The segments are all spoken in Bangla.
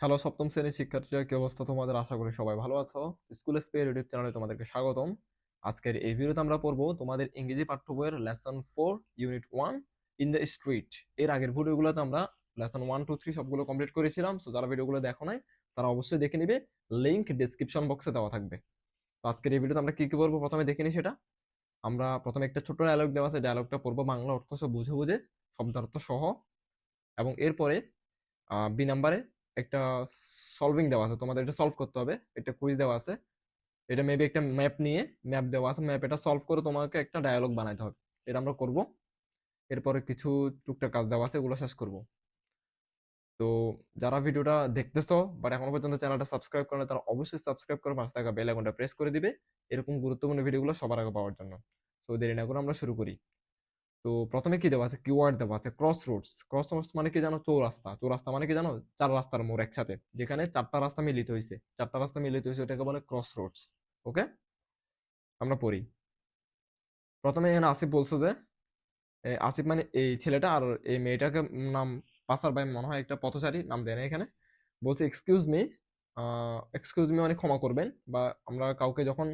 হ্যালো, সপ্তম শ্রেণির শিক্ষার্থীরা, কি অবস্থা তোমাদের? আশা করি সবাই ভালো আছো। স্কুল স্পে ইউটিউব চ্যানেলে তোমাদেরকে স্বাগতম। আজকের এই ভিডিওতে আমরা পড়ব তোমাদের ইংরেজি পাঠ্য বইয়ের lesson four, unit one, in the street. এর আগের ভিডিওগুলোতে আমরা লেসন ওয়ান, টু, থ্রি সবগুলো কমপ্লিট করেছিলাম। সো যারা ভিডিওগুলো দেখো নাই, তারা অবশ্যই দেখে নিবে। লিঙ্ক ডিসক্রিপশন বক্সে দেওয়া থাকবে। তো আজকের এই ভিডিওতে আমরা কি কি বলব প্রথমে দেখে নিই সেটা। আমরা প্রথমে একটা ছোট ডায়লগ দেওয়া আছে। ডায়লগটা পড়ব বাংলা অর্থ সব বুঝে বুঝে, শব্দার্থ সহ। এবং এরপরে বি নাম্বারে একটা সলভিং দেওয়া আছে। তোমাদের এটা সলভ করতে হবে। একটা কুইজ দেওয়া আছে। এটা মেবি একটা ম্যাপ নিয়ে ম্যাপ দেওয়া আছে। ম্যাপ এটা সলভ করে তোমাকে একটা ডায়ালগ বানাইতে হবে। এটা আমরা করব। এরপরে কিছু টুকটাক কাজ দেওয়া আছে, এগুলো শেষ করব। তো যারা ভিডিওটা দেখতেছো বাট এখনও পর্যন্ত চ্যানেলটা সাবস্ক্রাইব করে তারা অবশ্যই সাবস্ক্রাইব করে পাঁচ টাকা বেল আইকনটা প্রেস করে দিবে। এরকম গুরুত্বপূর্ণ ভিডিওগুলো সবার আগে পাওয়ার জন্য। তো দেরি না করে আমরা শুরু করি। তো প্রথমে কি দেওয়া আছে কিওয়ার্ড দেওয়া আছে ক্রস রোডস ক্রস রোডস মানে কি জানো? চৌরাস্তা। চৌরাস্তা মানে কি জানো? চার রাস্তার মোড় একসাথে। যেখানে চারটা রাস্তা মিলিত হয়েছে চারটা রাস্তা মিলিত হয়েছে ওটাকে বলে ক্রস রোডস ওকে? আমরা পড়ি। প্রথমে এখানে আসিফ বলছে যে আসিফ মানে এই ছেলেটা আর এই মেয়েটাকে নাম পাসার বাই মনে হয় একটা পথচারী, নাম দেয় না এখানে। বলছে এক্সকিউজ মি এক্সকিউজ মি মানে ক্ষমা করবেন বা আমরা কাউকে যখন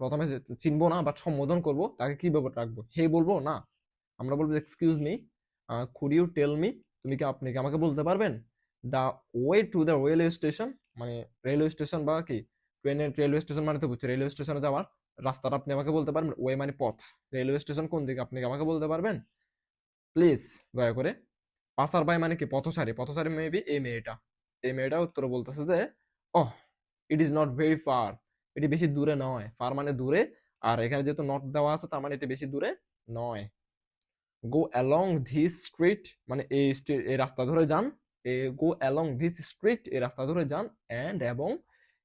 প্রথমে চিনবো না বা সম্বোধন করব, তাকে কি ব্যাপার রাখব। হে বলব? না। আমরা বলব excuse me could you tell me তুমি কি আপনি কি আমাকে বলতে পারবেন? The way to the railway station মানে রেলওয়ে স্টেশন বা কি, ট্রেনের রেলওয়ে স্টেশন মানে তো বুঝছি রেলওয়ে স্টেশনে যাওয়ার রাস্তাটা আপনি আমাকে বলতে পারবেন, ওয়ে মানে পথ। রেলওয়ে স্টেশন কোন দিকে আপনি আমাকে বলতে পারবেন? প্লিজ দয়া করে পাসার বাই মানে কি, পথচারী পথচারী মেবি এই মেয়েটা। এই মেয়েটা উত্তরে বলতেছে যে ওহ it is not very far এটি বেশি দূরে নয়। ফার মানে দূরে, আর এখানে যেহেতু নট দেওয়া আছে, তার মানে এটি বেশি দূরে নয়। গো অ্যালং ধিস স্ট্রিট মানে এই এই রাস্তা ধরে যান, এ গো অ্যালং ধিস স্ট্রিট এই রাস্তা ধরে যান অ্যান্ড এবং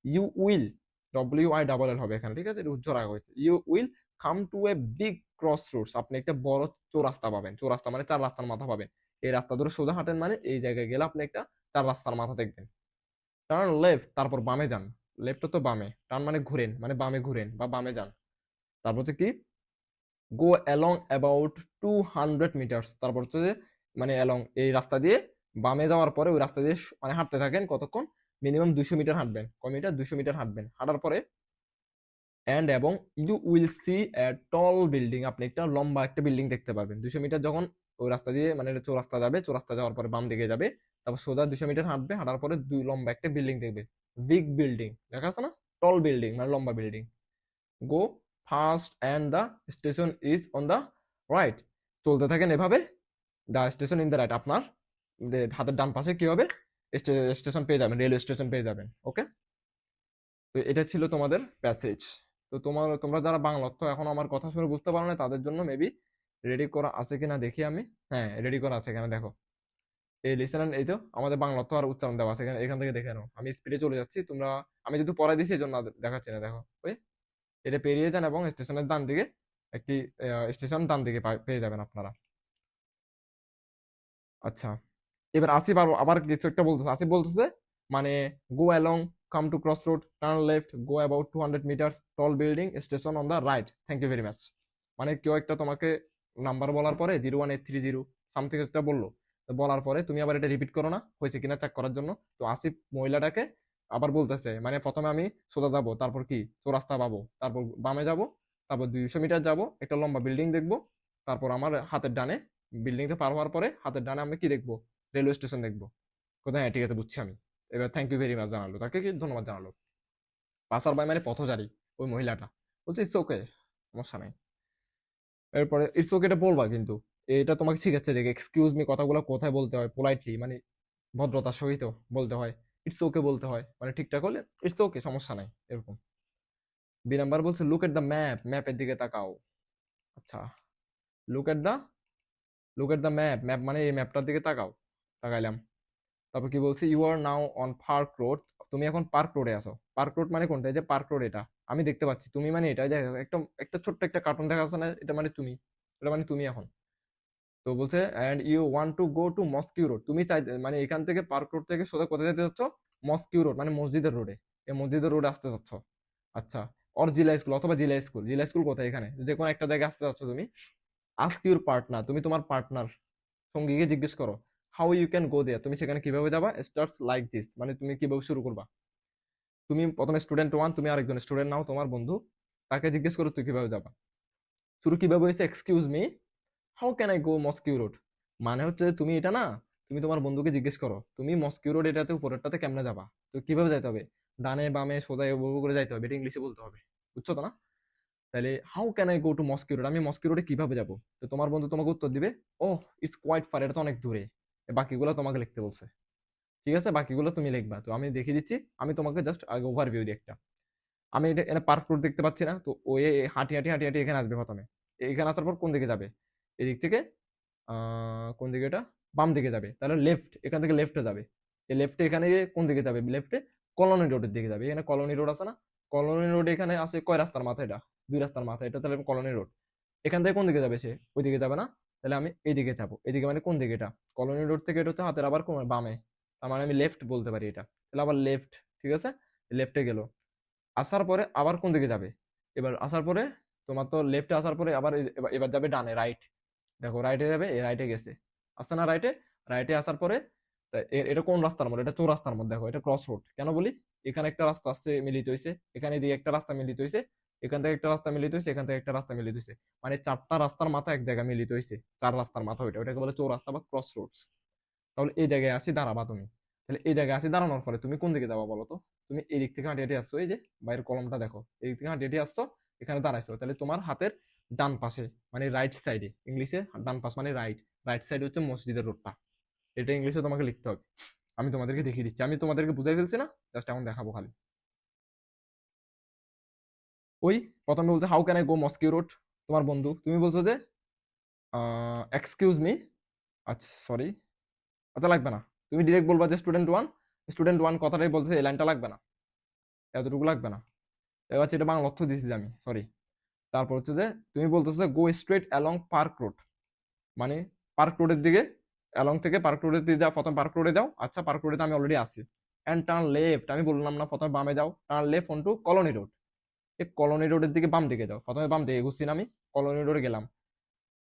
you will W I double L হবে এখানে, ঠিক আছে? এটা রাখা হয়েছে। You will come to a big cross roads আপনি একটা বড় চৌরাস্তা পাবেন, চৌরাস্তা মানে চার রাস্তার মাথা পাবেন। এই রাস্তা ধরে সোজা হাঁটেন মানে এই জায়গায় গেলে আপনি একটা চার রাস্তার মাথা দেখবেন। টার্ন লেফট তারপর বামে যান। লেফট তো বামে টার্ন মানে ঘুরেন মানে বামে ঘুরেন বা বামে যান। তারপর হচ্ছে কি? Go along about two hundred metres তারপর হচ্ছে যে মানে অ্যালং এই রাস্তা দিয়ে বামে যাওয়ার পরে ওই রাস্তা দিয়ে মানে হাঁটতে থাকেন কতক্ষণ? মিনিমাম দুশো মিটার হাঁটবেন। কয় মিটার দুশো মিটার হাঁটবেন। হাঁটার পরে অ্যান্ড এবং you will see a tall building আপনি একটা লম্বা একটা বিল্ডিং দেখতে পাবেন দুশো মিটার যখন ওই রাস্তা দিয়ে মানে চৌরাস্তা যাবে, চৌরাস্তা যাওয়ার পরে বাম দিকে যাবে, তারপর সোজা দুশো মিটার হাঁটবে, হাঁটার পরে দুই লম্বা একটা বিল্ডিং দেখবে। বিগ বিল্ডিং দেখা আছে না? টল বিল্ডিং মানে লম্বা building go fast and the station is on the right চলতে থাকেন এভাবে। The station in the right আপনার হাতের ডান পাশে কী হবে? স্টেশন পেয়ে যাবেন রেলওয়ে স্টেশন পেয়ে যাবেন ওকে তো এটা ছিল তোমাদের প্যাসেজ তো তোমার, তোমরা যারা বাংলা অর্থ এখন আমার কথা শুনে বুঝতে পারো না, তাদের জন্য মেবি রেডি করা আছে কিনা দেখি আমি। হ্যাঁ রেডি করা আছে এখানে দেখো। এই লিসেন এই তো, আমাদের বাংলা অর্থ আর উচ্চারণ দেওয়া আছে এখানে থেকে দেখে নাও। আমি স্পিডে চলে যাচ্ছি, তোমরা, আমি যেহেতু পড়াই দিছি, এই জন্য দেখাচ্ছি না, দেখো ওই এটা পেরিয়ে যান এবং স্টেশনের ডান দিকে একটি স্টেশন ডান দিকে পেয়ে যাবেন আপনারা। আচ্ছা এবার আসিফ আবার কিছু একটা বলতেছে। আসিফ বলতেছে মানে go along come to cross road turn left go about two hundred metre tall building station on the right thank you very much মানে কেউ একটা তোমাকে নাম্বার বলার পরে zero one eight three zero something একটা বলল। বলার পরে তুমি আবার এটা রিপিট করো না, হয়েছে কিনা চেক করার জন্য। তো আসিফ মহিলাটাকে আবার বলতেছে মানে প্রথমে আমি সোজা যাব, তারপর কি? চৌরাস্তা পাবো, তারপর বামে যাব, তারপর দুইশো মিটার যাব, একটা লম্বা বিল্ডিং দেখব, তারপর আমার হাতের ডানে বিল্ডিংটা পার হওয়ার পরে হাতের ডানে আমি কি দেখব? রেলওয়ে স্টেশন দেখব। কোথায় হ্যাঁ ঠিক আছে, বুঝছি আমি। এবার থ্যাংক ইউ ভেরি মাচ জানালো, তাকে কি ধন্যবাদ জানালো? পাসার বাই মানে পথচারী, ওই মহিলাটা। বলছে ইটস ওকে সমস্যা নাই। এরপরে ইটস ওকে এটা বলবা কিন্তু, এটা তোমাকে শিখাচ্ছে যে এক্সকিউজ মি কথাগুলো কোথায় বলতে হয় পোলাইটলি মানে ভদ্রতার সহিত বলতে হয়। ইটস ওকে বলতে হয়। মানে ঠিকঠাক হলে ইটস ওকে সমস্যা নাই, এরকম। বি নাম্বার বলছে লুক এট দ্য ম্যাপ ম্যাপের দিকে তাকাও। আচ্ছা look at the look at the map map মানে এই ম্যাপটার দিকে তাকাও। তাকাইলাম। তারপর কি বলছে you are now on park road তুমি এখন পার্ক রোডে আছো। পার্ক রোড মানে কোনটা? যে পার্ক রোড এটা। আমি দেখতে পাচ্ছি, তুমি মানে এটা একটা একটা ছোট্ট একটা কার্টুন দেখা যাচ্ছে না, এটা মানে তুমি, এটা মানে তুমি এখন। তো বলছে and you want to go to mosque road তুমি চাই মানে এখান থেকে পার্ক রোড থেকে সোজা কোথায় যেতে চাচ্ছ? মস্কিউ রোড মানে মসজিদের রোডে এই মসজিদের রোডে আসতে চাচ্ছ। আচ্ছা অর জিলা স্কুল অথবা জিলা স্কুল জিলা স্কুল কোথায় এখানে? যে কোনো একটা জায়গায় আসতে চাচ্ছ তুমি। আস্ক ইউর পার্টনার তুমি তোমার পার্টনার সঙ্গীকে জিজ্ঞেস করো how you can go there তুমি সেখানে কীভাবে যাবা? স্টার্টস লাইক দিস মানে তুমি কীভাবে শুরু করবা? তুমি প্রথমে স্টুডেন্ট ওয়ান তুমি আরেকজন স্টুডেন্ট নাও, তোমার বন্ধু। তাকে জিজ্ঞেস করো, তুই কীভাবে যাবা? শুরু কীভাবে হয়েছে? Excuse me how can I go mosque road মানে হচ্ছে তুমি এটা না, তুমি তোমার বন্ধুকে জিজ্ঞেস করো, তুমি মস্কিউ রোড এটাতে, উপরেরটাতে কেমনে যাবা? তো কীভাবে যাইতে হবে? ডানে বামে সোজা এভাবে করে যাইতে হবে, এটা ইংলিশে বলতে হবে, বুঝছ তো না? তাহলে how can I go to mosque road আমি মস্কিউ রোডে কীভাবে যাব? তো তোমার বন্ধু তোমাকে উত্তর দিবে ও ইটস কোয়াইট ফার এটা তো অনেক দূরে বাকিগুলো তোমাকে লিখতে বলছে। ঠিক আছে? বাকিগুলো তুমি লিখবা। তো আমি দেখিয়ে দিচ্ছি, আমি তোমাকে জাস্ট আগে ওভারভিউ দিই একটা। আমি এটা এটা পার্ক রোড দেখতে পাচ্ছি না, তো ও হাঁটি হাঁটি হাঁটি হাঁটি এখানে আসবে প্রথমে। এখানে আসার পর কোন দিকে যাবে? এদিক থেকে কোন দিকে এটা? বাম দিকে যাবে। তাহলে লেফট এখান থেকে লেফটে যাবে। এই লেফটে এখানে কোন দিকে যাবে? লেফটে কলোনি রোডের দিকে যাবে। এখানে কলোনি রোড আছে না? কলোনি রোড এখানে আছে কয় রাস্তার মাথা এটা? দুই রাস্তার মাথা। এটা তাহলে কলোনি রোড এখান থেকে কোন দিকে যাবে সে? ওই দিকে যাবে না? তাহলে আমি এইদিকে যাব। এদিকে মানে কোন দিকে এটা? কলোনি রোড থেকে এটা হচ্ছে হাতের আবার কোন বামে। তার মানে আমি লেফট বলতে পারি এটা। তাহলে আবার লেফট ঠিক আছে? লেফটে গেল। আসার পরে আবার কোন দিকে যাবে? এবার আসার পরে তোমার তো লেফটে আসার পরে আবার এবার যাবে ডানে রাইট দেখো রাইটে যাবে, এ রাইটে গেছে। আসছে না রাইটে রাইটে আসার পরে এটা কোন রাস্তার মধ্যে? এটা চৌরাস্তার মধ্যে। দেখো, এটা ক্রস রোড কেন বলি? এখানে একটা রাস্তা আসছে, মিলিত হয়েছে এখানে দিয়ে একটা রাস্তা মিলিত হয়েছে এখান থেকে একটা রাস্তা মিলিত হয়েছে এখান থেকে একটা রাস্তা মিলিত হয়েছে মানে চারটা রাস্তার মাথা এক জায়গায় মিলিত হয়েছে চার রাস্তার মাথা ওইটা। ওটাকে বলে চোর চৌরাস্তা বা ক্রস রোডস তাহলে এই জায়গায় আসি, দাঁড়াবা তুমি। তাহলে এই জায়গায় আসি, দাঁড়ানোর পরে তুমি কোন দিকে যাবা বলো তো? তুমি এই দিক থেকে হাঁটি হাঁটি আসছো, এই যে বাইরের কলমটা দেখো। এই দিক থেকে হাঁটি হাঁটি আসছো, এখানে দাঁড়াইছো। তাহলে তোমার হাতের ডান পাশে মানে রাইট সাইডে ইংলিশে ডান পাশ মানে রাইট রাইট সাইড হচ্ছে মসজিদের রোডটা এটা ইংলিশে তোমাকে লিখতে হবে। আমি তোমাদেরকে দেখিয়ে দিচ্ছি। আমি তোমাদেরকে বুঝাই ফেলছি না? জাস্ট এখন দেখাবো খালি। ওই, প্রথমে বলছে how can I go mosque road তোমার বন্ধু, তুমি বলছো যে এক্সকিউজ মি আচ্ছা সরি আচ্ছা লাগবে না। তুমি ডিরেক্ট বলবা যে স্টুডেন্ট ওয়ান স্টুডেন্ট ওয়ান কথাটাই বলছে, এই লাইনটা লাগবে না। এতটুকু লাগবে না। এবার হচ্ছে এটা বাংলা অর্থ দিয়েছি আমি সরি তারপর হচ্ছে যে, তুমি বলতেছো go straight along park road মানে পার্ক রোডের দিকে অ্যালং থেকে পার্ক রোডের দিকে যাও, প্রথম পার্ক রোডে যাও আচ্ছা পার্ক রোডে আমি অলরেডি আছি। অ্যান্ড টার্ন লেফট আমি বললাম না প্রথমে বামে যাও turn left on to colony road এই কলোনি রোডের দিকে বাম দিকে যাও, প্রথমে বাম দিকে ঘুরছি না আমি কলোনি রোডে গেলাম।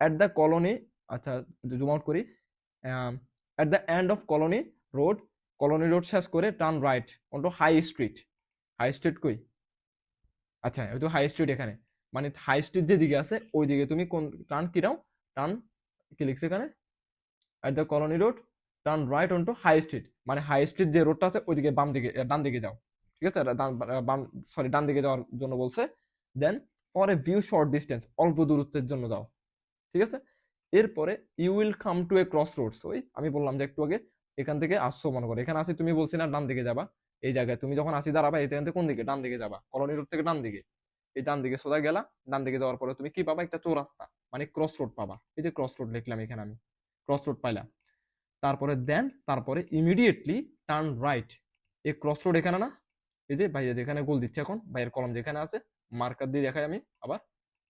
অ্যাট দ্য কলোনি আচ্ছা জুম আউট করি at the end of colony road colony road শেষ করে turn right on to high street high street কই? আচ্ছা ওই তো হাই স্ট্রিট এখানে। মানে হাই স্ট্রিট যেদিকে আছে ওই দিকে তুমি কোন টার্ন কি নাও? টার্ন কি লিখছে এখানে? At the colony road turn right on to high street মানে হাই স্ট্রিট যে রোডটা আছে, ওইদিকে বাম দিকে ডান দিকে যাও। ঠিক আছে? বাম সরি ডান দিকে যাওয়ার জন্য বলছে। Then for a view short distance অল্প দূরত্বের জন্য যাও। ঠিক আছে? এরপরে you will come to a cross roads ওই, আমি বললাম যে একটু আগে, এখান থেকে আসছো মনে করো। এখানে আসি, তুমি বলছি না, ডান দিকে যাবা। এই জায়গায় তুমি যখন আসি, দাঁড়াবা এখান থেকে কোন দিকে? ডান দিকে যাবা। কলোনি রোড থেকে ডান দিকে। এই ডান দিকে সোজা গেলা ডান দিকে যাওয়ার পরে তুমি কি পাবা? একটা চৌরাস্তা মানে ক্রস রোড পাবা। এই যে ক্রস রোড লিখলাম এখানে আমি। ক্রস রোড পাইলাম। তারপরে দেন তারপরে ইমিডিয়েটলি টার্ন রাইট এই ক্রস রোড এখানে না, এই যে ভাইয়া যেখানে গোল দিচ্ছে এখন, ভাইয়ের কলম যেখানে আছে মার্কার দিয়ে দেখাই আমি আবার।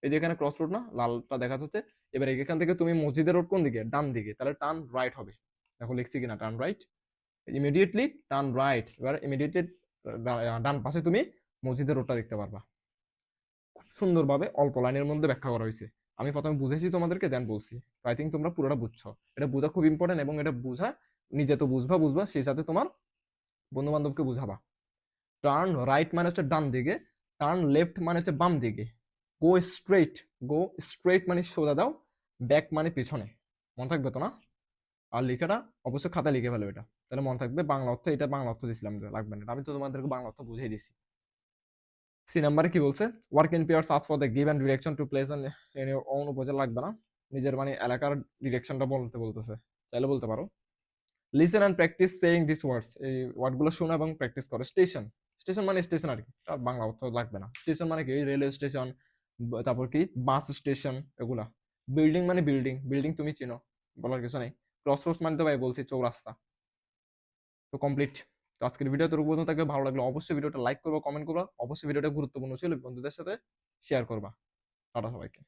এই যে এখানে ক্রস রোড না, লালটা দেখা যাচ্ছে। এবার এখান থেকে তুমি মসজিদের রোড কোন দিকে? ডান দিকে। তাহলে টার্ন রাইট হবে। দেখো লিখছি কিনা turn right immediately turn right এবার ইমিডিয়েটলি ডান পাশে তুমি মসজিদের রোডটা দেখতে পারবা। সুন্দরভাবে অল্প লাইনের মধ্যে ব্যাখ্যা করা হয়েছে। আমি প্রথমে বুঝেছি তোমাদেরকে দেন বলছি। আই থিঙ্ক তোমরা পুরোটা বুঝছ। এটা বোঝা খুব ইম্পর্টেন্ট এবং এটা বোঝা, নিজে তো বুঝবা বুঝবা, সেই সাথে তোমার বন্ধু বান্ধবকে বুঝাবা। টার্ন রাইট মানে হচ্ছে ডান দিকে টার্ন লেফট মানে হচ্ছে বাম দিকে। গো স্ট্রেট গো স্ট্রেট মানে সোজা দাও ব্যাক মানে পিছনে। মনে থাকবে তো না? আর লেখাটা অবশ্যই খাতা লিখে ফেলো এটা। তাহলে মনে থাকবে বাংলা অর্থ, এটা বাংলা অর্থ দিছিলাম, লাগবে না। আমি তো তোমাদেরকে বাংলা অর্থ বুঝিয়ে দিছি। সি নাম্বারে কি বলছে? Work in pair search for the given direction to place N in your own উপজেলা লাগবে না। নিজের মানে এলাকার ডিরেকশনটা বলতে বলতেছে। চাইলে বলতে পারো। Listen and practice saying this words এই ওয়ার্ডগুলো শোনো এবং প্র্যাকটিস করো। স্টেশন স্টেশন মানে স্টেশন আর কি। আর বাংলা অর্থ লাগবে না। স্টেশন মানে কি? রেলওয়ে স্টেশন তারপর কি? বাস স্টেশন এগুলা। বিল্ডিং মানে বিল্ডিং বিল্ডিং তুমি চিনো। বলার কিছু নেই। ক্রস রোডস মানে তো ভাই বলছি, চৌরাস্তা। তো কমপ্লিট তো আজকের ভিডিও তোর পর্যন্ত থাকবে। ভালো লাগল অবশ্যই ভিডিওটা লাইক করবা কমেন্ট করবা। অবশ্যই ভিডিওটা গুরুত্বপূর্ণ ছিল বন্ধুদের সাথে শেয়ার করবা। টাটা সবাইকে।